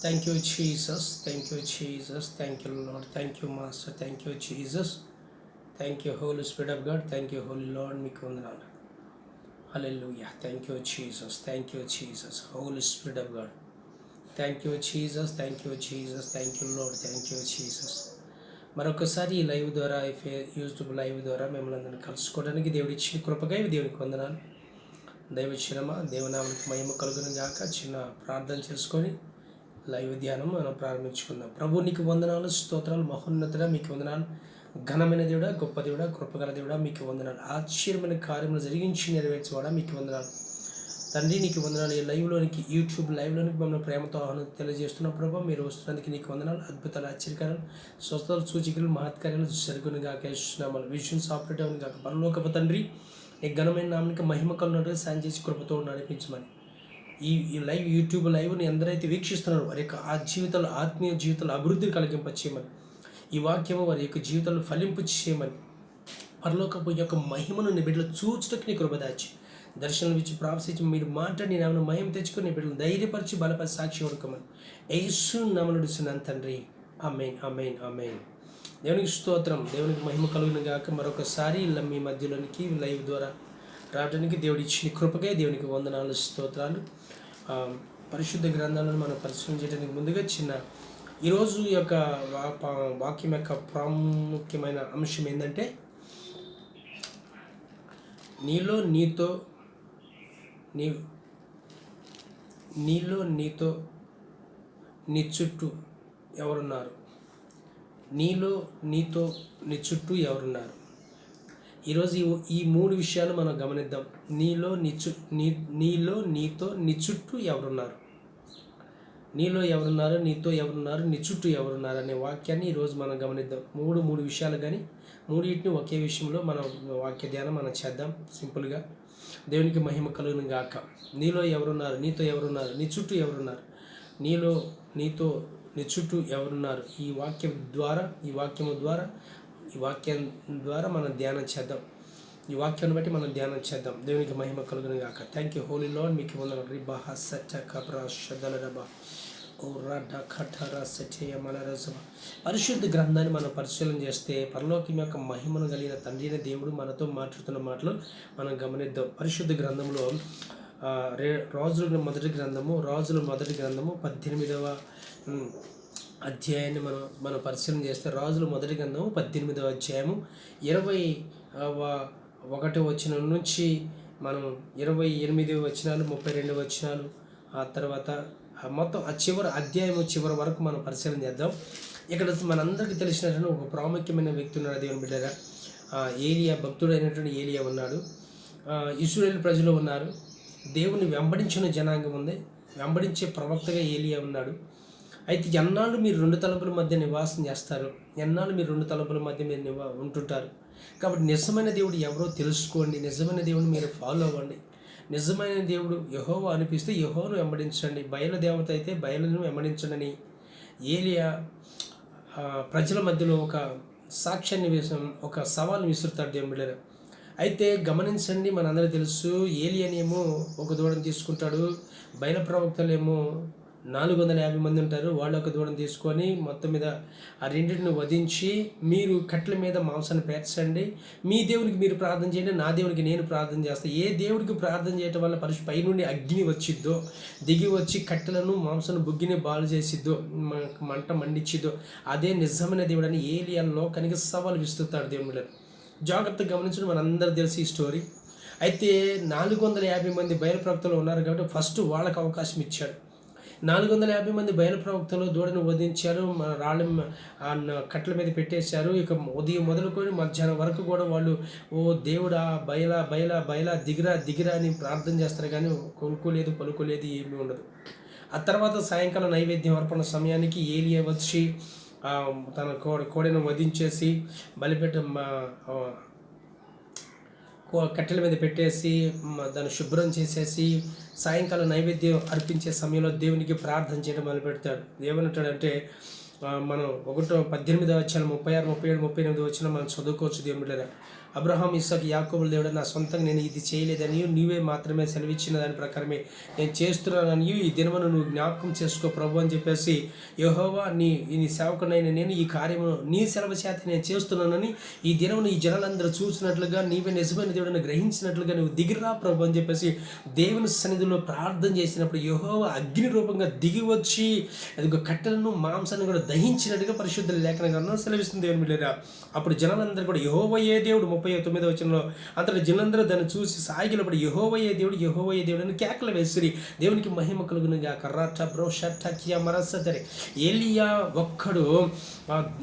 Thank you Jesus thank you Jesus thank you Lord thank you master thank you Jesus thank you holy spirit of God thank you holy Lord మీకు వందనాలు hallelujah thank you Jesus thank you Jesus holy spirit of God thank you Jesus thank you Jesus thank you Lord thank you Jesus మరొకసారి ఈ live ద్వారా YouTube live ద్వారా మిమ్మల్ని అందరినీ కలుసుకోవడానికి దేవుడి ఇచ్చిన కృపగా దేవునికి వందనాలు దైవచనమ దేవనామానికి మహిమ కలుగును గాక చిన్న ప్రార్థన చేసుకొని లైవ్ ధ్యానం మనం ప్రారంభించుకుందాం. ప్రభు నీకు వందనాలు స్తోత్రాలు మహోన్నతుడ మీకు వందనాలు. ఘనమైన దేవుడా గొప్ప దేవుడా కృపగల దేవుడా మీకు వందనాలు. ఆశ్చర్యమైన కార్యములు జరిగించి నెరవేర్చేవాడా మీకు వందనాలు. తండ్రి నీకు వందనాలు. ఈ లైవ్లోనికి యూట్యూబ్ లైవ్లోనికి మమ్మల్ని ప్రేమతో ఆహ్వానం తెలియజేస్తున్న ప్రభావ మీరు వస్తున్నందుకు నీకు వందనాలు. అద్భుతాలు ఆశ్చర్యకారాలు స్వస్థలు సూచికలు మహత్కార్యాలు సరుకుని గాక యేసునామాలు విజన్స్ అవును కాక పరలోకపు తండ్రి నీ ఘనమైన నామనికి మహిమ కలుగునట్టు సాయం చేసి కృపతో నడిపించమని. ఈ ఈ లైవ్ యూట్యూబ్ లైవ్ని ఎందరైతే వీక్షిస్తున్నారో. వారి యొక్క ఆ జీవితాలు ఆత్మీయ జీవితాలు అభివృద్ధిని కలిగింప చేయమని. ఈ వాక్యము వారి యొక్క జీవితాలు ఫలింపు చేయమని. పరలోకపు యొక్క మహిమను నీ బిడ్డలు చూచుటకు నీ కృపదాచి దర్శనం ఇచ్చి ప్రాప్సించి మీరు మాట్లాడి నేను ఏమైనా మహిమ తెచ్చుకొని నీ బిడ్డలు ధైర్యపరిచి బలపరి సాక్షి ఉడకమని. ఏసు నమలుడుస్తున్నాను తండ్రి. అమేన్ అమేన్ అమేన్ దేవునికి స్తోత్రం. దేవునికి మహిమ కలుగును గాక. మరొకసారి ఇలా మీ మధ్యలోనికి లైవ్ ద్వారా రావడానికి దేవుడి ఇచ్చిన కృపకే దేవునికి వందనాలు స్తోత్రాలు. పరిశుద్ధ గ్రంథాలను మనం పరిశీలన చేయడానికి ముందుగా చిన్న ఈరోజు ఈ యొక్క వా- పా- వాక్యం యొక్క ప్రాముఖ్యమైన అంశం ఏంటంటే నీలో నీతో నీ నీలో నీతో నీ చుట్టూ ఎవరున్నారు? నీలో నీతో నీ చుట్టూ ఎవరున్నారు? ఈరోజు ఈ మూడు విషయాలు మనం గమనిద్దాం. నీలో నీ నీ నీలో నీతో నీ చుట్టూ ఎవరున్నారు? నీలో ఎవరున్నారు నీతో ఎవరున్నారు నీ చుట్టూ ఎవరున్నారు అనే వాక్యాన్ని ఈరోజు మనం గమనిద్దాం. మూడు మూడు విషయాలు కానీ మూడింటిని ఒకే విషయంలో మనం వాక్య ధ్యానం మనం చేద్దాం. సింపుల్గా దేవునికి మహిమ కలుగును గాక. నీలో ఎవరున్నారు నీతో ఎవరున్నారు నీ చుట్టూ ఎవరున్నారు? నీలో నీతో నీ చుట్టూ ఎవరున్నారు? ఈ వాక్యం ద్వారా ఈ వాక్యము ద్వారా ఈ వాక్యం ద్వారా మనం ధ్యానం చేద్దాం. ఈ వాక్యాన్ని బట్టి మనం ధ్యానం చేద్దాం. దేవునికి మహిమ కలుగును గాక. థ్యాంక్ యూ హోలీ లోన్ మీకు వందన రిబా సచ్చ కబ్రా షదల రబా ఓ రడ్డ ఖఠర సచయ మనరసమ పరిశుద్ధ గ్రంథాన్ని మనం పరిశీలన చేస్తే పరలోకం యొక్క మహిమను కలిగిన తండ్రి అయిన దేవుడు మనతో మాట్లాడుతున్న మాటలు మనం గమనిద్దాం. పరిశుద్ధ గ్రంథంలో రే రాజుల మొదటి గ్రంథము రాజుల మొదటి గ్రంథము పద్దెనిమిదవ అధ్యాయాన్ని మనం మనం పరిశీలన చేస్తే రాజుల మొదటి గ్రంథము పద్దెనిమిదవ అధ్యాయము ఇరవై ఒకటి వచ్చిన నుంచి మనం ఇరవై ఎనిమిది వచనాలు ముప్పై రెండు వచనాలు ఆ తర్వాత మొత్తం ఆ చివరి అధ్యాయం చివరి వరకు మనం పరిశీలన చేద్దాం. ఇక్కడ మనందరికీ తెలిసినటువంటి ఒక ప్రాముఖ్యమైన వ్యక్తి ఉన్నాడు దేవుని బిడ్డగా. ఆ, ఏలియా భక్తుడైనటువంటి ఏలియా ఉన్నాడు. ఆ, ఇస్రాయేల్ ప్రజలు ఉన్నారు. దేవుని వెంబడించిన జనాంగం ఉంది. వెంబడించే ప్రవక్తగా ఏలియా ఉన్నాడు. అయితే ఎన్నాళ్ళు మీరు రెండు తలుపుల మధ్య నివాసం చేస్తారు? ఎన్నాళ్ళు మీరు రెండు తలుపుల మధ్య మీరు నివా ఉంటుంటారు? కాబట్టి నిజమైన దేవుడు ఎవరో తెలుసుకోండి. నిజమైన దేవుడు మీరు ఫాలో అవ్వండి. నిజమైన దేవుడు యహోవా అనిపిస్తే యహోను వెంబడించండి. బయలుదేవత అయితే బయలును వెంబడించండి ఏలియా ప్రజల మధ్యలో ఒక సాక్ష్యాన్ని వేసాం ఒక సవాల్ని విసురుతాడు దేవుడు అయితే గమనించండి మనందరూ తెలుసు ఏలియనేమో ఒక దూడను తీసుకుంటాడు. బయల ప్రవక్తలేమో నాలుగు వందల యాభై మంది ఉంటారు. వాళ్ళు ఒక దూడను తీసుకొని మొత్తం మీద ఆ రెండింటిని వధించి మీరు కట్ల మీద మాంసాన్ని పేర్చండి. మీ దేవునికి మీరు ప్రార్థన చేయండి. నా దేవునికి నేను ప్రార్థన చేస్తాను ఏ దేవుడికి ప్రార్థన చేయటం వల్ల పరిశు పైనుండి అగ్ని వచ్చిద్దో దిగి వచ్చి కట్టెలను మాంసం బుగ్గిని బాలు చేసిద్దో మంట మండిచ్చిద్దో అదే నిజమైన దేవుడు అని ఏలియా లోకానికి సవాలు విస్తుతాడు దేవుడు. జాగ్రత్తగా గమనించడం. మనందరూ తెలిసి ఈ స్టోరీ. అయితే నాలుగు వందల యాభై మంది బయలు ప్రవక్తలు ఉన్నారు కాబట్టి ఫస్ట్ వాళ్ళకి అవకాశం ఇచ్చాడు. నాలుగు వందల యాభై మంది బయలు ప్రవక్తలు దూడను వధించారు. రాళ్ళ మ- మీద పెట్టేశారు. ఇక ఉదయం మొదలుకొని మధ్యాహ్నం వరకు కూడా వాళ్ళు ఓ దేవుడా బయలా బయలా బయలా దిగిరా దిగిరా అని ప్రార్థన చేస్తారు కానీ కొనుక్కోలేదు పలుకోలేదు ఏమీ ఉండదు. ఆ తర్వాత సాయంకాలం నైవేద్యం అర్పణ సమయానికి ఏలియా వచ్చి తన కోడ కోడెను వధించేసి బలిపెట్ట మా- కట్టెల మీద పెట్టేసి దాన్ని శుభ్రం చేసేసి సాయంకాలం నైవేద్యం అర్పించే సమయంలో దేవునికి ప్రార్థన చేయడం మొదలు పెడతాడు ఏమంటాడంటే మనం ఒకటో పద్దెనిమిది వచ్చాను ముప్పై ఆరు ముప్పై ఏడు ముప్పై ఎనిమిది వచ్చిన మనం చదువుకోవచ్చు దేవుని అబ్రహాం ఇస్సాక్ యాకోబుల దేవుడు నా సొంతంగా నేను ఇది చేయలేదని నీవే మాత్రమే సెలవిచ్చిన దాని ప్రకారమే నేను చేస్తున్నానని ఈ దినమును నువ్వు జ్ఞాపకం చేసుకో ప్రభు అని చెప్పేసి యహోవా నీ నీ సేవకునైన నేను ఈ కార్యము నీ సెలవు చేత నేను చేస్తున్నానని ఈ దినమును ఈ జనాలందరూ చూసినట్లుగా నీవే నిజమైన దేవుడిని గ్రహించినట్లుగా నువ్వు దిగిరా ప్రభు అని చెప్పేసి దేవుని సన్నిధిలో ప్రార్థన చేసినప్పుడు యహోవా అగ్ని రూపంగా దిగి వచ్చి అది ఒక కట్టెలను మాంసాన్ని కూడా దహించినట్టుగా పరిశుద్ధ లేఖన గ్రంథం సెలవిస్తుంది దేవుని మిల్లరా అప్పుడు జనాలందరూ కూడా యహోవయ్యే దేవుడు ముప్పై ముప్పై తొమ్మిదో వచ్చినలో అంతటి జనులందరూ దాన్ని చూసి సాగిలపడి యహోవయ్యే దేవుడు యహోవయ్యే దేవుడు అని కేకలు వేసిరి. దేవునికి మహిమ కలుగునుగా కర్రాట బ్రో షట్ట కియా మరసతరి ఏలియా ఒక్కడు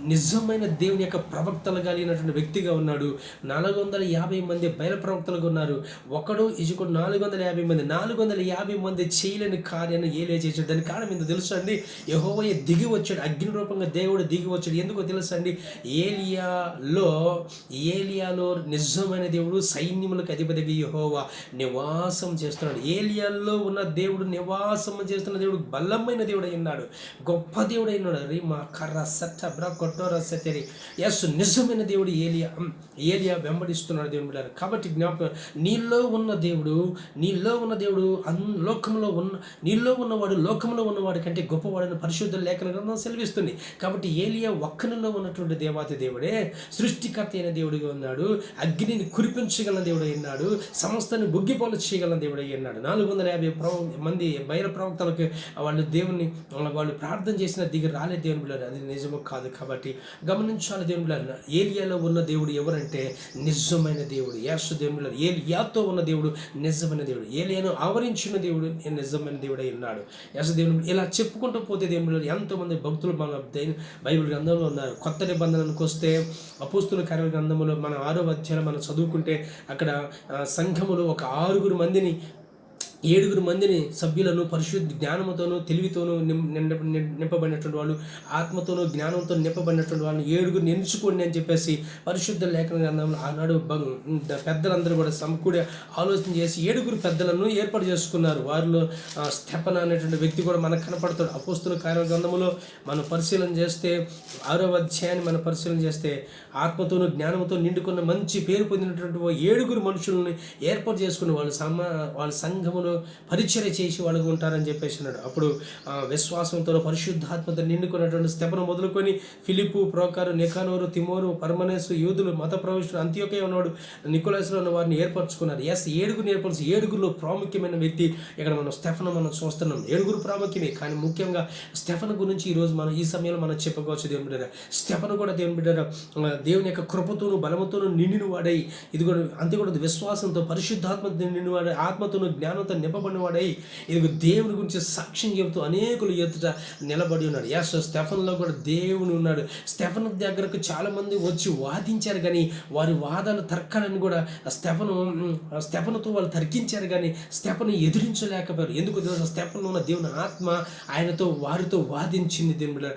నిజమైన దేవుని యొక్క ప్రవక్తలు కలిగినటువంటి వ్యక్తిగా ఉన్నాడు. నాలుగు వందల యాభై మంది బయల ప్రవక్తలుగా ఉన్నారు. ఒకడు ఇజుకుడు నాలుగు వందల యాభై మంది నాలుగు వందల యాభై మంది చేయలేని కార్యాన్ని ఏలే చేశాడు. దాని కారణం ఎందుకు తెలుసు అండి? యహోవయ్య దిగి వచ్చాడు. అగ్ని రూపంగా దేవుడు దిగి వచ్చాడు. ఎందుకో తెలుసు అండి? ఏలియాలో ఏలియాలో నిజమైన దేవుడు సైన్యములకు అధిపతిగా యహోవా నివాసం చేస్తున్నాడు. ఏలియాలో ఉన్న దేవుడు నివాసం చేస్తున్న దేవుడు బలమైన దేవుడు ఉన్నాడు. గొప్ప దేవుడు అయినాడు రీ మా కర్ర సట్ట బ్ర కొట్టోర సత్యరి. ఎస్ నిజమైన దేవుడు ఏలియా ఏలియా వెంబడిస్తున్నాడు దేవుడు బిడ్డారు. కాబట్టి జ్ఞాపకం నీలో ఉన్న దేవుడు నీలో ఉన్న దేవుడు అన్ లోకంలో ఉన్న నీలో ఉన్నవాడు లోకంలో ఉన్నవాడు కంటే గొప్పవాడని పరిశుద్ధ లేఖన గ్రంథం సెలవిస్తుంది. కాబట్టి ఏలియా ఒక్కనిలో ఉన్నటువంటి దేవాతి దేవుడే సృష్టికర్త అయిన దేవుడిగా ఉన్నాడు. అగ్నిని కురిపించగల దేవుడు ఉన్నాడు. సమస్తని బుగ్గిపోలు చేయగల దేవుడు ఉన్నాడు. నాలుగు వందల యాభై ప్రవ మంది బయల ప్రవక్తలకు వాళ్ళు దేవుని వాళ్ళు ప్రార్థన చేసిన దిగి రాలే దేవుని బిడ్డారు అది నిజము కాదు కాబట్టి గమనించాలి దేవుని బిడ్డారు ఏలియాలో ఉన్న దేవుడు ఎవరంటే నిజమైన దేవుడు. యాసు దేవుని బిడ్డారు ఏలియాతో ఉన్న దేవుడు నిజమైన దేవుడు. ఏలియాను ఆవరించిన దేవుడు నిజమైన దేవుడై ఉన్నాడు. యాసు దేవుని ఇలా చెప్పుకుంటూ పోతే దేవుని బిడ్డారు ఎంతోమంది భక్తులు మన బైబిల్ గ్రంథంలో ఉన్నారు. కొత్త నిబంధనకు వస్తే అపోస్తుల కార్య గ్రంథంలో మన ఆరో అధ్యాయం మనం చదువుకుంటే అక్కడ సంఘములో ఒక ఆరుగురు మందిని ఏడుగురు మందిని సభ్యులను పరిశుద్ధ జ్ఞానముతోనూ తెలివితోనూ నింపబడినటువంటి వాళ్ళు ఆత్మతోనూ జ్ఞానంతో నింపబడినటువంటి వాళ్ళని ఏడుగురు ఎంచుకోండి అని చెప్పేసి పరిశుద్ధ లేఖన గ్రంథంలో ఆనాడు పెద్దలందరూ కూడా సమకూడి ఆలోచన చేసి ఏడుగురు పెద్దలను ఏర్పాటు చేసుకున్నారు. వారిలో స్థెపన అనేటువంటి వ్యక్తి కూడా మనకు కనపడతాడు. అపోస్తుల కార్య గ్రంథంలో మనం పరిశీలన చేస్తే ఆరో అధ్యాయాన్ని మనం పరిశీలన చేస్తే ఆత్మతోనూ జ్ఞానంతో నిండుకున్న మంచి పేరు పొందినటువంటి ఏడుగురు మనుషుల్ని ఏర్పాటు చేసుకుని వాళ్ళు సమ వాళ్ళ సంఘములో పరిచర్య చేసి వాళ్ళకు ఉంటారని చెప్పేసి అన్నాడు. అప్పుడు ఆ, విశ్వాసంతో పరిశుద్ధాత్మతో నిండుకున్నటువంటి స్తెపను మొదలుకొని ఫిలిపు ప్రోకారు నికానోరు తిమోరు పర్మనేసు యూదులు మత ప్రవేశులు అంత్యోకే ఉన్నాడు నికోలాస్లో ఉన్న వారిని ఏర్పరచుకున్నారు. ఎస్ ఏడుగురు ఏర్పరచు ఏడుగురులో ప్రాముఖ్యమైన వ్యక్తి ఇక్కడ మనం స్టెఫన్ మనం చూస్తున్నాం. ఏడుగురు ప్రాముఖ్యమే కానీ ముఖ్యంగా స్టెఫన్ గురించి ఈరోజు మనం ఈ సమయంలో మనం చెప్పుకోవచ్చు దేవుని బిడ్డ స్టెఫన్ కూడా దేవుని బిడ్డ దేవుని యొక్క కృపతోను బలముతోను నిండిన వాడై ఇది కూడా అంతే కూడా విశ్వాసంతో పరిశుద్ధాత్మ నిండిన వాడై ఆత్మతోను జ్ఞానంతో నింపబడినవాడై. ఇది దేవుని గురించి సాక్ష్యం చెబుతూ అనేకులు ఎదుట నిలబడి ఉన్నాడు. ఎస్ స్టెఫన్లో కూడా దేవుని ఉన్నాడు. స్టెఫన్ దగ్గరకు చాలామంది వచ్చి వాదించారు కానీ వారి వాదాలు తర్కాలని కూడా స్టెఫను స్టెఫన్తో వాళ్ళు తర్కించారు కానీ స్టెఫను ఎదిరించలేకపోయారు. ఎందుకు తెలుసు? స్టెఫన్లో ఉన్న దేవుని ఆత్మ ఆయనతో వారితో వాదించింది దేవుడు.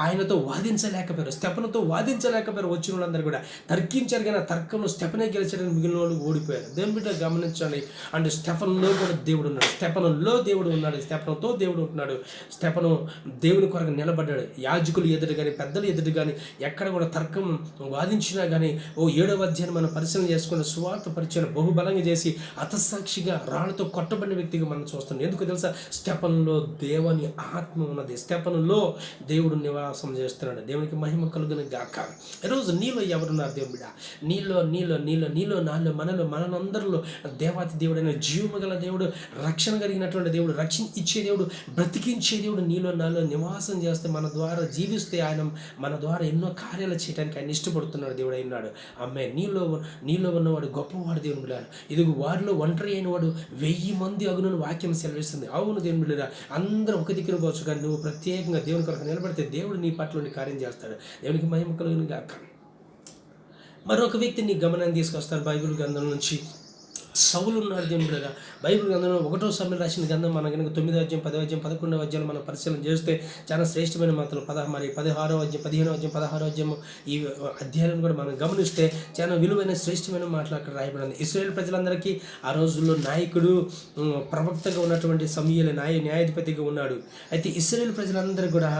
ఆయనతో వాదించలేకపోయారు. స్టెఫన్తో వాదించలేకపోయారు వచ్చిన వాళ్ళందరూ కూడా. తర్కించారు కానీ ఆ తర్కంలో స్టెఫనే గెలిచడానికి మిగిలిన వాళ్ళు ఓడిపోయారు. దేవుని బిడ్డ గమనించాలి. అంటే స్టెఫన్లో కూడా దేవుడు ఉన్నాడు. స్టెఫనులో దేవుడు ఉన్నాడు. స్టెఫనుతో దేవుడు ఉంటున్నాడు. స్టెఫను దేవుని కొరకు నిలబడ్డాడు. యాజకులు ఎదురు కానీ పెద్దలు ఎదురు కానీ ఎక్కడ కూడా తర్కం వాదించినా కానీ ఓ ఏడవ అధ్యాయం మనం పరిశీలన చేసుకున్న సువార్త పరిచయం బహుబలంగా చేసి అతసాక్షిగా రాళ్ళతో కొట్టబడిన వ్యక్తిగా మనం చూస్తున్నాం. ఎందుకు తెలుసా? స్టెపన్లో దేవుని ఆత్మ ఉన్నది. స్టెపన్లో దేవుడు నివాసం చేస్తున్నాడు. దేవునికి మహిమ కలుగుని గాక. ఈరోజు నీలో ఎవరున్నారు దేవుడు? బిడ్డ నీలో నీలో నీలో నీలో నాలో మనలో మనందరిలో దేవాతి దేవుడైన జీవము గల దేవుడు రక్షణ కలిగినటువంటి దేవుడు రక్షణ ఇచ్చే దేవుడు బ్రతికించే దేవుడు నీలో నాలో నివాసం చేస్తే మన ద్వారా జీవిస్తే ఆయన మన ద్వారా ఎన్నో కార్యాలు చేయడానికి ఆయన ఇష్టపడుతున్నాడు దేవుడు అయినాడు అమ్మాయి నీలో నీలో ఉన్నవాడు గొప్పవాడు దేవుని బిడ్డారు. ఇది వారిలో ఒంటరి అయిన వాడు వెయ్యి మంది అగునని వాక్యం సెలవిస్తుంది. అవును దేవుని బిడ్డరా అందరూ ఒక దగ్గర పోవచ్చు కానీ నువ్వు ప్రత్యేకంగా దేవుని కొరకు నిలబడితే దేవుడు నీ పట్ల కార్యం చేస్తాడు. దేవునికి మహిమ కలుగును మరొక వ్యక్తి నీ గమనాన్ని తీసుకొస్తారు బైబిల్ గ్రంథం నుంచి. సౌలున్న ఉన్నాడు బైబిల్ గ్రంథంలో ఒకటో సమయం రాసిన గ్రంథం మనం కనుక తొమ్మిదో అధ్యయం పదో అధ్యయం పదకొండవ అధ్యాయం మనం పరిశీలన చేస్తే చాలా శ్రేష్టమైన మాత్రం పద. మరి పదహారో అధ్యయం పదిహేనో అధ్యయం పదహారో అధ్యయం ఈ అధ్యాయాలను కూడా మనం గమనిస్తే చాలా విలువైన శ్రేష్టమైన మాటలు అక్కడ రాయబడింది. ఇస్రాయేల్ ప్రజలందరికీ ఆ రోజుల్లో నాయకుడు ప్రవక్తగా ఉన్నటువంటి సమీయుల న్యాయ న్యాయాధిపతిగా ఉన్నాడు. అయితే ఇస్రాయేల్ ప్రజలందరూ కూడా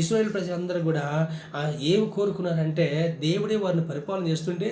ఇస్రాయేల్ ప్రజలందరూ కూడా ఆ, ఏం కోరుకున్నారంటే దేవుడే వారిని పరిపాలన చేస్తుంటే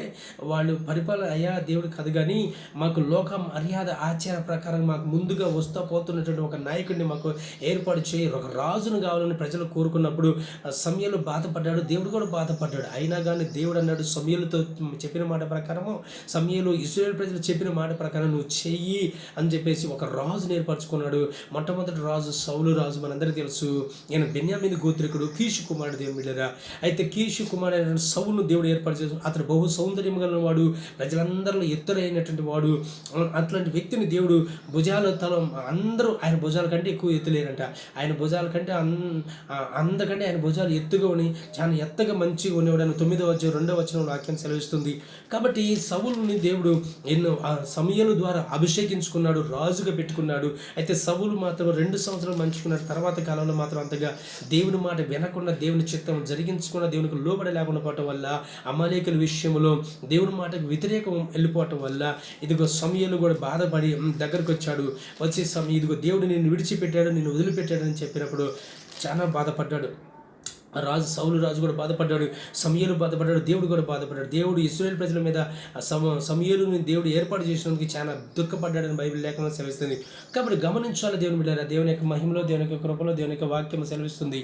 వాళ్ళు పరిపాలన అయ్యా దేవుడు కాదు కానీ మాకు లోక మర్యాద ఆచార ప్రకారం మాకు ముందుగా వస్తూ పోతున్నటువంటి ఒక నాయకుడిని మాకు ఏర్పాటు చేయి ఒక రాజును కావాలని ప్రజలు కోరుకున్నప్పుడు సమయంలో బాధపడ్డాడు దేవుడు కూడా బాధపడ్డాడు. అయినా కానీ దేవుడు అన్నాడు సమయంతో చెప్పిన మాట ప్రకారము సమయంలో ఇస్రాయేల్ ప్రజలు చెప్పిన మాట ప్రకారం నువ్వు చెయ్యి అని చెప్పేసి ఒక రాజును ఏర్పరచుకున్నాడు. మొట్టమొదటి రాజు సౌలు రాజు మనందరికీ తెలుసు. ఈయన బెన్యామిని గోత్రికుడు కీషు కుమారుడు దేవుని బిడ్డరా. అయితే కీషు కుమారుడు సౌలును దేవుడు ఏర్పాటు చేసి అతను బహు సౌందర్యం కలిగిన వాడు ప్రజలందరిలో ఎత్తురైనటువంటి వాడు. అట్లాంటి వ్యక్తిని దేవుడు భుజాల తల అందరూ ఆయన భుజాల కంటే ఎక్కువ ఎత్తులేరంట. ఆయన భుజాల కంటే అన్ అందకంటే ఆయన భుజాలు ఎత్తుగా ఉని చాలా ఎత్తగా మంచిగా ఉండేవాడు అని తొమ్మిదో వచ్చి రెండో వచ్చిన వాక్యం సెలవిస్తుంది. కాబట్టి సవులుని దేవుడు ఎన్నో సమయాల ద్వారా అభిషేకించుకున్నాడు రాజుగా పెట్టుకున్నాడు. అయితే సవులు మాత్రం రెండు సంవత్సరాలు మంచుకున్నాడు తర్వాత కాలంలో మాత్రం అంతగా దేవుని మాట వినకుండా దేవుని చిత్తం జరిగించకుండా దేవునికి లోబడి లేకుండా పోవటం వల్ల అమాలేకుల విషయంలో దేవుని మాటకు వ్యతిరేకం వెళ్ళిపోవటం వల్ల ఇదిగో సమయాలు కూడా బాధపడి దగ్గరకు వచ్చాడు వచ్చే సమయం ఇదిగో దేవుడు నిన్ను విడిచిపెట్టాడు నిన్ను వదిలిపెట్టాడని చెప్పినప్పుడు చాలా బాధపడ్డాడు. రాజు సౌలు రాజు కూడా బాధపడ్డాడు సమయలు బాధపడ్డాడు దేవుడు కూడా బాధపడ్డాడు. దేవుడు ఇస్రాయేల్ ప్రజల మీద సమ సమయలుని దేవుడు ఏర్పాటు చేసినందుకు చాలా దుఃఖపడ్డాడని బైబిల్ లేఖనం సెలవిస్తుంది. కాబట్టి గమనించాలి దేవుని బిడ్డారా దేవుని యొక్క మహిమలో దేవుని యొక్క కృపలో దేవుని యొక్క వాక్యం సెలవిస్తుంది.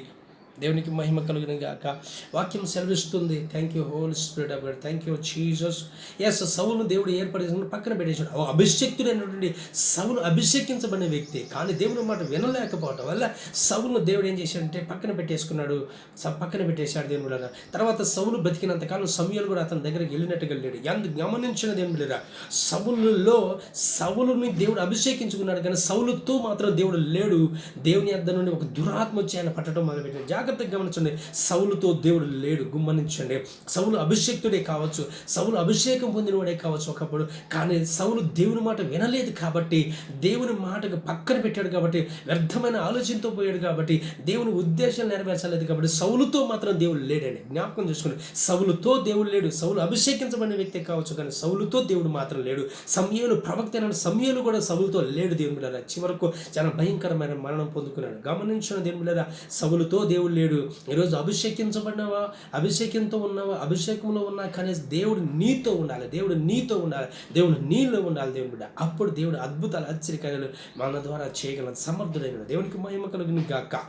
దేవునికి మహిమ కలుగును గాక. వాక్యం సెలవిస్తుంది. Thank you holy spirit of God thank you Jesus yes సౌలు దేవుడు ఏర్పడేసిన పక్కన పెట్టేశాడు. ఓ అభిషక్తుడైనటువంటి సౌలు అభిషేకించబడిన వ్యక్తి. కానీ దేవుని మాట వినలేకపోవటం వల్ల సౌలును దేవుడు ఏం చేశాడంటే పక్కన పెట్టేసుకున్నాడు. స- పక్కన పెట్టేశాడు దేవుని బిడ్డరా తర్వాత సౌలు బతికినంతకాలం సమయాలు కూడా అతని దగ్గరికి వెళ్ళినట్టుగా వెళ్ళాడు. ఎందు గమనించిన దేవుని లేదా సౌలులో సౌలుని దేవుడు అభిషేకించుకున్నాడు. కానీ సౌలుతో మాత్రం దేవుడు లేడు. దేవుని అద్ద నుండి ఒక దురాత్మ వచ్చి ఆయన పట్టడం మొదలుపెట్టింది జాగ్రత్తగా గమనించండి. సౌలుతో దేవుడు లేడు గుమ్మనించండి. సౌలు అభిషేక్తుడే కావచ్చు సౌలు అభిషేకం పొందినవాడే కావచ్చు ఒకప్పుడు. కానీ సౌలు దేవుని మాట వినలేదు కాబట్టి దేవుని మాటకు పక్కన పెట్టాడు కాబట్టి వ్యర్థమైన ఆలోచనతో పోయాడు కాబట్టి దేవుని ఉద్దేశం నెరవేర్చలేదు కాబట్టి సౌలుతో మాత్రం దేవుడు లేడండి. జ్ఞాపకం చేసుకోండి. సౌలుతో దేవుడు లేడు సౌలు అభిషేకించబడిన వ్యక్తి కావచ్చు కానీ సౌలుతో దేవుడు మాత్రం లేడు. సమయంలో ప్రవక్త అయిన కూడా సౌలుతో లేడు దేవుని బిడ్డరా చివరకు చాలా భయంకరమైన మరణం పొందుకున్నాడు. గమనించిన దేవుని బిడ్డరా సౌలుతో దేవుడు లేడు. ఈరోజు అభిషేకించబడినవా? అభిషేకంతో ఉన్నావా? అభిషేకంలో ఉన్నా కానీ దేవుడు నీతో ఉండాలి. దేవుడు నీతో ఉండాలి. దేవుడు నీలో ఉండాలి దేవుని బిడ్డ. అప్పుడు దేవుడు అద్భుతాలు ఆశ్చర్యకార్యాలు మన ద్వారా చేయగల సమర్థుడైన దేవునికి మహిమ కలుగును గాక.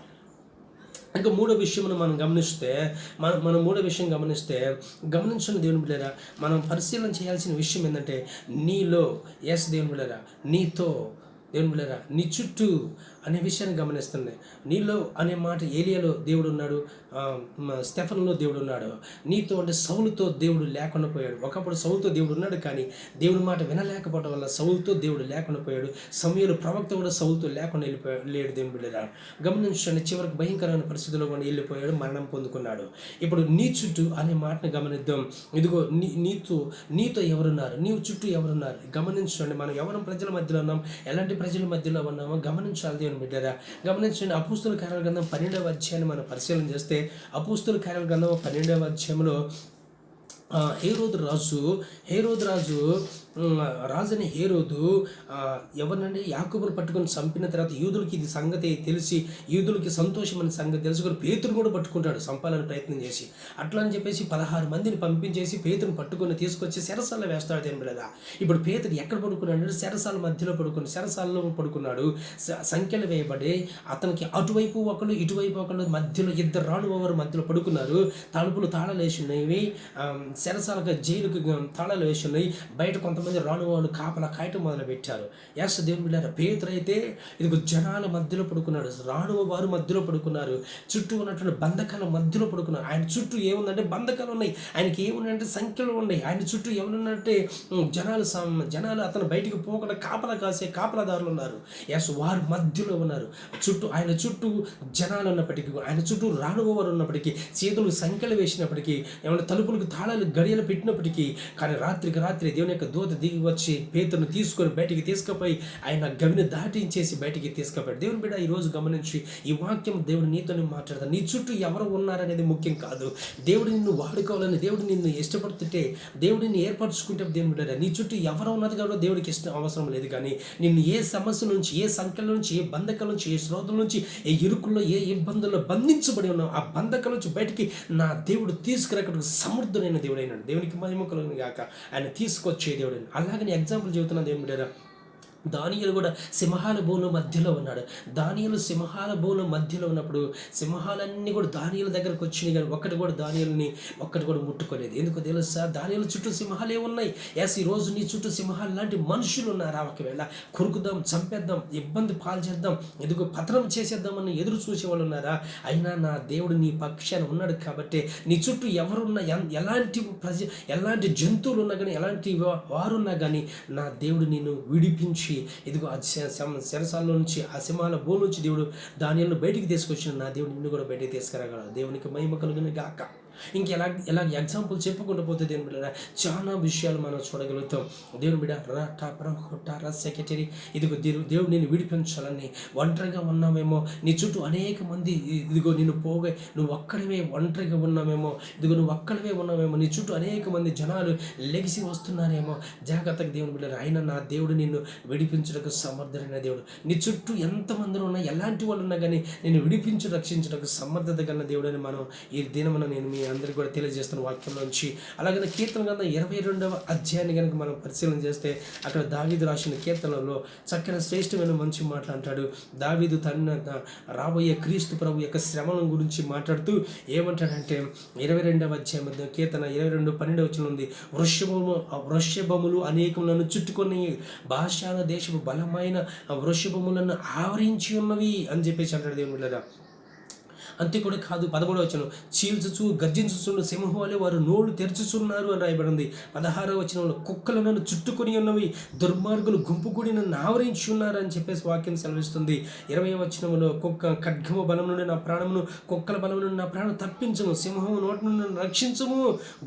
ఇంకా మూడో విషయమును మనం గమనిస్తే మన మనం మూడో విషయం గమనిస్తే గమనించిన దేవుని బిడ్డరా మనం పరిశీలన చేయాల్సిన విషయం ఏంటంటే నీలో ఎస్ దేవుని బిడ్డరా నీతో దేవుని బిడ్డరా నీ చుట్టూ అనే విషయాన్ని గమనిస్తుంది నీలో అనే మాట ఏలియాలో దేవుడు ఉన్నాడు స్టెఫన్లో దేవుడు ఉన్నాడు నీతో అంటే సౌలుతో దేవుడు లేకుండా పోయాడు. ఒకప్పుడు సౌలుతో దేవుడు ఉన్నాడు కానీ దేవుడి మాట వినలేకపోవడం వల్ల సౌలుతో దేవుడు లేకుండా పోయాడు. సమయంలో ప్రవక్త కూడా సౌలుతో లేకుండా వెళ్ళిపోయాడు లేడు దేవుని బిడ్డరా. గమనించండి చివరికి భయంకరమైన పరిస్థితుల్లో కూడా వెళ్ళిపోయాడు మరణం పొందుకున్నాడు. ఇప్పుడు నీ చుట్టూ అనే మాటను గమనిద్దాం. ఇదిగో నీ నీతో నీతో ఎవరున్నారు? నీవు చుట్టూ ఎవరున్నారు? గమనించండి మనం ఎవరు ప్రజల మధ్యలో ఉన్నాం? ఎలాంటి ప్రజల మధ్యలో ఉన్నామో గమనించాలి దేవుని బిడ్డరా. గమనించండి అపూస్తుల కార్యాల గ్రంథం పన్నెండవ అధ్యాయాన్ని మనం పరిశీలన చేస్తే అపూస్తుల కార్యాల గ్రంథం పన్నెండవ అధ్యాయంలో హేరోద్ రాజు హేరోద్ రాజు రాజని హేరోదు ఎవరినంటే ఎవరినండి? యాకోబును పట్టుకొని చంపిన తర్వాత యూదులకి ఇది సంగతి తెలిసి యూదులకి సంతోషమైన సంగతి తెలుసుకొని పేతురు కూడా పట్టుకుంటాడు చంపాలని ప్రయత్నం చేసి. అట్లా అని చెప్పేసి పదహారు మందిని పంపించేసి పేతుని పట్టుకొని తీసుకొచ్చి సెరసాల వేస్తాడు దేని లేదా ఇప్పుడు పేతుడు ఎక్కడ పడుకున్నాడు సెరసాల మధ్యలో పడుకుని సెరసాలలో పడుకున్నాడు. సంఖ్యలు వేయబడి అతనికి అటువైపు ఒకళ్ళు ఇటువైపు ఒకళ్ళు మధ్యలో ఇద్దరు రాణువారు మధ్యలో పడుకున్నారు. తలుపులు తాళాలు వేసి ఉన్నాయి. సెరసాలకు జైలుకి తాళాలు వేసి ఉన్నాయి. బయట కొంతమంది రాణువాళ్ళు కాపలా కాయటం మొదలుపెట్టారు. ఎస్ దేవుని బిడ్డారు పేతురు అయితే ఇదిగో జనాల మధ్యలో పడుకున్నాడు. రాణువ వారు మధ్యలో పడుకున్నారు. చుట్టూ ఉన్నటువంటి బంధకాల మధ్యలో పడుకున్నారు. ఆయన చుట్టూ ఏముందంటే బంధకాలు ఉన్నాయి. ఆయనకి ఏమున్నాయంటే సంఖ్యలు ఉన్నాయి. ఆయన చుట్టూ ఏమనున్నట్టే జనాలు జనాలు అతను బయటికి పోకుండా కాపలా కాసే కాపలాదారులు ఉన్నారు. ఎస్ వారు మధ్యలో ఉన్నారు. చుట్టూ ఆయన చుట్టూ జనాలు ఉన్నప్పటికీ ఆయన చుట్టూ రాణువ వారు ఉన్నప్పటికీ చేతులు సంఖ్యలు వేసినప్పటికీ ఏమైనా తలుపులకు తాళాలు గడియలు పెట్టినప్పటికీ కానీ రాత్రికి రాత్రి దేవుని యొక్క దూత దిగి వచ్చి పేతును తీసుకొని బయటికి తీసుకుపోయి ఆయన గవిని దాటించేసి బయటికి తీసుకుపోయాడు. దేవుని బిడ్డ ఈరోజు గమనించి ఈ వాక్యం దేవుడు నీతోనే మాట్లాడతాడు. నీ చుట్టూ ఎవరు ఉన్నారనేది ముఖ్యం కాదు. దేవుడు నిన్ను వాడుకోవాలని దేవుడు నిన్ను ఇష్టపడుతుంటే దేవుడు నిన్ను ఏర్పరచుకుంటే దేవుని బిడ్డ నీ చుట్టూ ఎవరు ఉన్నది కాబట్టి దేవుడికి ఇష్టం అవసరం లేదు కానీ నిన్ను ఏ సమస్య నుంచి ఏ సంఖ్యల నుంచి ఏ బంధకాల నుంచి ఏ శ్రోతల నుంచి ఏ ఇరుకుల్లో ఏ ఇబ్బందుల్లో బంధించబడి ఉన్నావు ఆ బంధకాల నుంచి బయటికి నా దేవుడు తీసుకురాకడానికి సమర్థుడైన దేవుడైనాడు. దేవునికి మహిమ కలుగును గాక. ఆయన తీసుకొచ్చే దేవుడు అలాగని ఎగ్జాంపుల్ చెబుతున్నా దేవుడు దానియలు కూడా సింహాల భూముల మధ్యలో ఉన్నాడు. దానియలు సింహాల భూముల మధ్యలో ఉన్నప్పుడు సింహాలన్నీ కూడా దానియల దగ్గరకు వచ్చినాయి కానీ ఒక్కటి కూడా దానియల్ని ఒక్కటి కూడా ముట్టుకోలేదు. ఎందుకో తెలుసా? దానియల చుట్టూ సింహాలే ఉన్నాయి. ఎస్ ఈ రోజు నీ చుట్టూ సింహాలు లాంటి మనుషులు ఉన్నారా ఒకవేళ. కొరుకుదాం చంపేద్దాం ఇబ్బంది పాలు చేద్దాం ఎందుకు పతనం చేసేద్దామని ఎదురు చూసేవాళ్ళు ఉన్నారా? అయినా నా దేవుడు నీ పక్షాన ఉన్నాడు కాబట్టి నీ చుట్టూ ఎవరున్నా ఎన్- ఎలాంటి ప్రజ ఎలాంటి జంతువులు ఉన్నా కానీ ఎలాంటి వారున్నా కానీ నా దేవుడు నిన్ను విడిపించి ఇదిగో ఆ నుంచి ఆ సింహాల భూమి నుంచి దేవుడు దానిలను బయటికి తీసుకొచ్చిన నా దేవుడు నిన్ను కూడా బయటికి తీసుకురాగలడు. దేవునికి మహిమ కలుగును గాక. ఇంకెలా ఎలా ఎగ్జాంపుల్ చెప్పుకుంటూ పోతే దేవుని బిడ్డ చాలా విషయాలు మనం చూడగలుగుతాం. దేవుని బిడ్డ రా టా ప్ర సెక్రటరీ. ఇదిగో దేవుడు దేవుడు నేను విడిపించాలని ఒంటరిగా ఉన్నామేమో. నీ చుట్టూ అనేక మంది ఇదిగో నేను పోగే నువ్వు ఒక్కడవే ఒంటరిగా ఉన్నామేమో. ఇదిగో నువ్వు ఒక్కడవే ఉన్నామేమో. నీ చుట్టూ అనేక మంది జనాలు లెగిసి వస్తున్నారేమో. జాగ్రత్తగా దేవుని బిడ్డరా ఆయన నా దేవుడు నిన్ను విడిపించడానికి సమర్థుడైన దేవుడు. నీ చుట్టూ ఎంతమంది ఉన్నా ఎలాంటి వాళ్ళు ఉన్నా కానీ నేను విడిపించి రక్షించడానికి సమర్థత గల దేవుడు అని మనం ఈ దినమున నేను మీ అందరికీ కూడా తెలియజేస్తున్న వాక్యం నుంచి. అలాగే కీర్తన గ్రంథం ఇరవై రెండవ అధ్యాయాన్ని కనుక మనం పరిశీలన చేస్తే అక్కడ దావీదు రాసిన కీర్తనలో చక్కని శ్రేష్టమైన మంచి మాట్లాడతాడు దావీదు తన రాబోయే క్రీస్తు ప్రభు యొక్క శ్రమల గురించి మాట్లాడుతూ ఏమంటాడంటే ఇరవై రెండవ అధ్యాయం మధ్య కీర్తన ఇరవై రెండు పన్నెండు వచ్చిన ఉంది. వృషభము వృషభములు అనేకములను చుట్టుకొని భాషాల దేశపు బలమైన వృషభములను ఆవరించి ఉన్నవి అని చెప్పేసి అంటాడు దేవుని అంతే కూడా కాదు పదమూడవ వచనం. చీల్చుచు గర్జించుచున్న సింహం వలె వారు నోళ్ళు తెరుచుచున్నారు అని రాయబడింది. పదహారవ వచనంలో కుక్కలు నన్ను చుట్టుకొని ఉన్నవి దుర్మార్గులు గుంపు కూడి నన్ను ఆవరించి ఉన్నారు అని చెప్పేసి వాక్యం సెలవిస్తుంది. ఇరవై వచనంలో కుక్క ఖడ్గము బలం నుండి నా ప్రాణమును కుక్కల బలం నుండి నా ప్రాణం తప్పించము సింహము నోటి నుండి నన్ను రక్షించము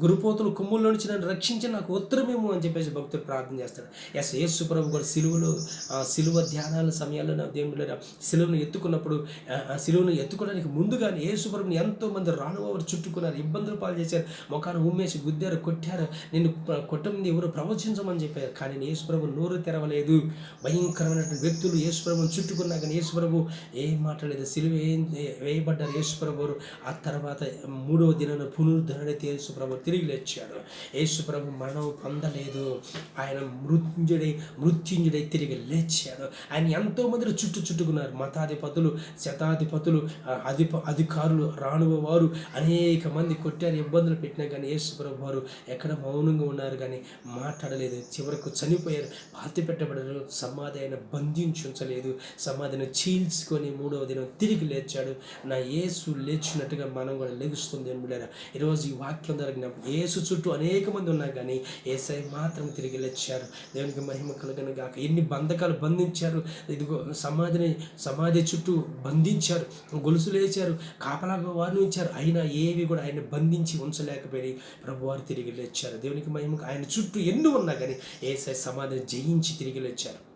గురుపోతులు కొమ్ముల నుంచి నన్ను రక్షించి నాకు ఉత్తరమేమో అని చెప్పేసి భక్తుడు ప్రార్థన చేస్తాడు ఎస్ యేసు ప్రభు కూడా సిలువలో ఆ సిలువ ధ్యానాల సమయాల్లో నా దేవుడు బిడ్డలారా, సిలువను ఎత్తుకున్నప్పుడు ఆ, ఆ సిలువను ఎత్తుకోవడానికి ముందుగానే యేసుప్రభుని ఎంతోమంది రానువారు చుట్టుకున్నారు ఇబ్బందులు పాలు చేశారు ముఖాన్ని ఉమ్మేసి గుద్దారు కొట్టారు నిన్ను ప్ర- కొట్టమంది ఎవరు ప్రవచించమని చెప్పారు. కానీ యేసుప్రభు నోరు తెరవలేదు. భయంకరమైనటువంటి వ్యక్తులు యేసుప్రభుని చుట్టుకున్నా కానీ యేసుప్రభు ఏం మాట్లాడలేదు. సిలువ ఏం వేయబడ్డారు యేసుప్రభు ఆ తర్వాత మూడవ దినాన పునరుద్ధరణైతే యేసుప్రభు తిరిగి లేచాడు. యేసుప్రభు మరణం పొందలేదు. ఆయన మృత్యుంజుడై మృత్యుంజుడై తిరిగి లేచాడు. ఆయన ఎంతోమంది చుట్టు చుట్టుకున్నారు. మతాధిపతులు శతాధిపతులు అధిప అధికారులు రానువ వారు అనేక మంది కొట్టారు ఇబ్బందులు పెట్టినా కానీ యేసుప్రభు వారు ఎక్కడ మౌనంగా ఉన్నారు కానీ మాట్లాడలేదు. చివరకు చనిపోయారు పాతి పెట్టబడరు సమాధి ఆయన సమాధిని చీల్చుకొని మూడవ దినం తిరిగి లేచాడు. నా యేసు లేచినట్టుగా మనం కూడా లెగుస్తుంది అని బిడ్డారా ఈరోజు ఈ వాక్యం ద్వారా జ్ఞాపకం. యేసు చుట్టూ అనేక మంది ఉన్నారు కానీ ఏసై మాత్రం తిరిగి లేచారు. దేవునికి మహిమ కలగను గాక. ఎన్ని బంధకాలు బంధించారు? ఇదిగో సమాధిని సమాధి చుట్టూ బంధించారు. గొలుసు లేచారు. కాపలా వారిని ఉంచారు అయినా ఏవి కూడా ఆయన బంధించి ఉంచలేకపోయి ప్రభువారు తిరిగి లేచారు. దేవునికి మహిమకు ఆయన చుట్టూ ఎన్ని ఉన్నా కానీ ఏసై సమాధిని జయించి తిరిగి లేచారు.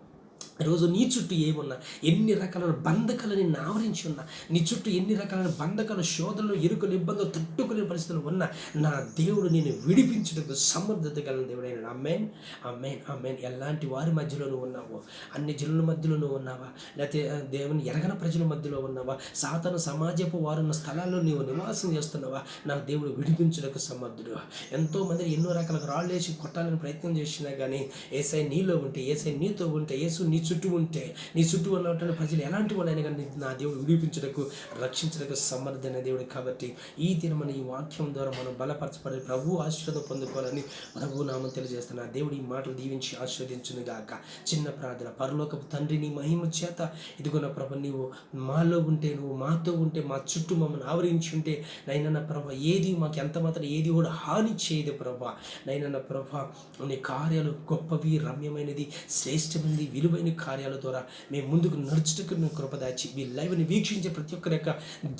ఈరోజు నీ చుట్టూ ఏమున్నా ఎన్ని రకాల బంధకాలు నిన్ను ఆవరించి ఉన్నా నీ చుట్టూ ఎన్ని రకాలైన బంధకాలు శోధనలు ఇరుకులు ఇబ్బందులు తట్టుకునే పరిస్థితులు ఉన్నా నా దేవుడు నేను విడిపించడానికి సమర్థత కలిగిన దేవుడైన అమ్మేన్ అమ్మేన్ అమ్మేన్ ఎలాంటి వారి మధ్యలో నువ్వు ఉన్నావో అన్ని జనుల మధ్యలో నువ్వు ఉన్నావా? లేకపోతే దేవుని ఎరగన ప్రజల మధ్యలో ఉన్నావా? సాతన సమాజపు వారున్న స్థలాల్లో నీవు నివాసం చేస్తున్నావా? నా దేవుడు విడిపించడానికి సమర్థుడు. ఎంతో మంది ఎన్నో రకాల రాళ్ళేసి కొట్టాలని ప్రయత్నం చేసినా కానీ ఏసై నీలో ఉంటే ఏసై నీతో ఉంటే ఏసు నీ చుట్టూ ఉంటే నీ చుట్టూ ఉన్నటువంటి ప్రజలు ఎలాంటి వాళ్ళైనా కానీ నా దేవుడు విడిపించడకు రక్షించడానికి సమర్థన దేవుడు కాబట్టి ఈ దినమని ఈ వాక్యం ద్వారా మనం బలపరచబడి ప్రభు ఆశీర్వాదం పొందుకోవాలని ప్రభు నామం తెలియజేస్తున్నా. దేవుడు ఈ మాటలు దీవించి ఆశీర్వదించును గాక చిన్న ప్రార్థన. పరలోకపు తండ్రి నీ మహిమ చేత ఇదిగోన ప్రభు ప్రభ నీవు మాలో ఉంటే నువ్వు మాతో ఉంటే మా చుట్టూ మమ్మల్ని ఆవరించి ఉంటే నైనా ప్రభ ఏది మాకు ఎంత మాత్రం ఏది కూడా హాని చేయదు ప్రభా. నైనా ప్రభ నీ కార్యాలు గొప్పవి రమ్యమైనది శ్రేష్టమైనది విలువైన కార్యాల ద్వారా మేము ముందుకు నడుచుటకు మేము కృపదాచి మీ లైవ్ని వీక్షించే ప్రతి ఒక్కరి యొక్క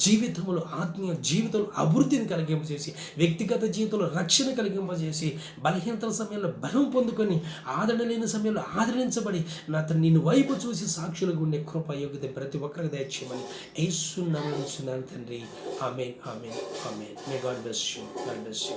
జీవితంలో ఆత్మీయ జీవితంలో అభివృద్ధిని కలిగింపజేసి వ్యక్తిగత జీవితంలో రక్షణ కలిగింపజేసి బలహీనతల సమయంలో బలం పొందుకొని ఆదరణ లేని సమయంలో ఆదరించబడి నా అతను నిన్ను వైపు చూసి సాక్షులుగా ఉండే కృప యోగ్యత ప్రతి ఒక్కరికి దయచేయమని ఏసున్నాను తండ్రి. Amen amen amen. May God bless you God bless you